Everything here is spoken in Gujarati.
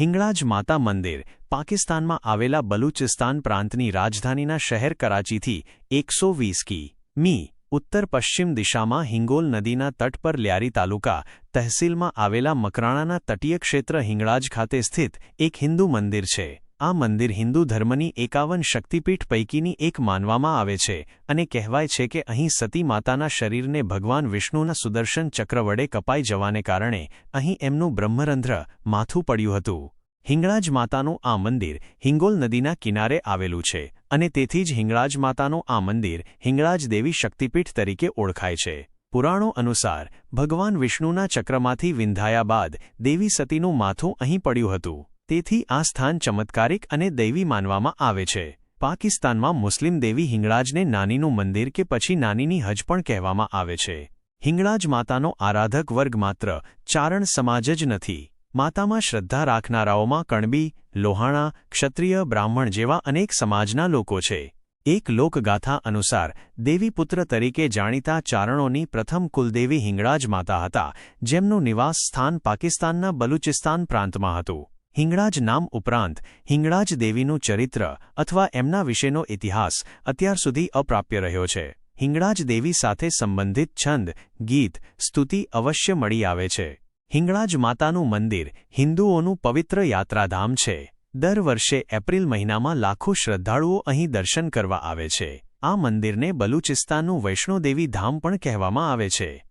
હિંગળાજ માતા મંદિર, પાકિસ્તાનમાં આવેલા બલુચિસ્તાન પ્રાંતની રાજધાનીના શહેર કરાચીથી એકસો વીસ કી. મી. ઉત્તર પશ્ચિમ દિશામાં હિંગોલ નદીના તટ પર લ્યારી તાલુકા, તહેસીલમાં આવેલા મકરાણાના તટીય ક્ષેત્ર હિંગળાજ ખાતે સ્થિત એક હિન્દુ મંદિર છે. આ મંદિર હિન્દુ ધર્મની એકાવન શક્તિપીઠ પૈકીની એક માનવામાં આવે છે અને કહેવાય છે કે અહીં સતી માતાના શરીરને ભગવાન વિષ્ણુના સુદર્શન ચક્ર વડે કપાઈ જવાને કારણે અહીં એમનું બ્રહ્મરંધ્ર માથું પડ્યું હતું. હિંગળાજ માતાનું આ મંદિર હિંગોલ નદીના કિનારે આવેલું છે અને તેથી જ હિંગળાજ માતાનું આ મંદિર હિંગળાજ દેવી શક્તિપીઠ તરીકે ઓળખાય છે. પુરાણો અનુસાર ભગવાન વિષ્ણુના ચક્રમાંથી વિંધાયા બાદ દેવી સતીનું માથું અહીં પડ્યું હતું. તેથી આ સ્થાન ચમત્કારિક અને દૈવી માનવામાં આવે છે. પાકિસ્તાનમાં મુસ્લિમ દેવી હિંગળાજને નાનીનું મંદિર કે પછી નાનીની હજ પણ કહેવામાં આવે છે. હિંગળાજ માતાનો આરાધક વર્ગ માત્ર ચારણ સમાજ જ નથી. માતામાં શ્રદ્ધા રાખનારાઓમાં કણબી, લોહાણા, ક્ષત્રિય, બ્રાહ્મણ જેવા અનેક સમાજના લોકો છે. એક લોકગાથા અનુસાર દેવીપુત્ર તરીકે જાણીતા ચારણોની પ્રથમ કુલદેવી હિંગળાજ માતા હતા, જેમનું નિવાસ સ્થાન પાકિસ્તાનના બલુચિસ્તાન પ્રાંતમાં હતું. હિંગળાજ નામ ઉપરાંત હિંગળાજ દેવીનું ચરિત્ર અથવા એમના વિશેનો ઇતિહાસ અત્યાર સુધી અપ્રાપ્ય રહ્યો છે. હિંગળાજ દેવી સાથે સંબંધિત છંદ, ગીત, સ્તુતિ અવશ્ય મળી આવે છે. હિંગળાજ માતાનું મંદિર હિન્દુઓનું પવિત્ર યાત્રાધામ છે. દર વર્ષે એપ્રિલ મહિનામાં લાખો શ્રદ્ધાળુઓ અહીં દર્શન કરવા આવે છે. આ મંદિરને બલુચિસ્તાનનું વૈષ્ણોદેવી ધામ પણ કહેવામાં આવે છે.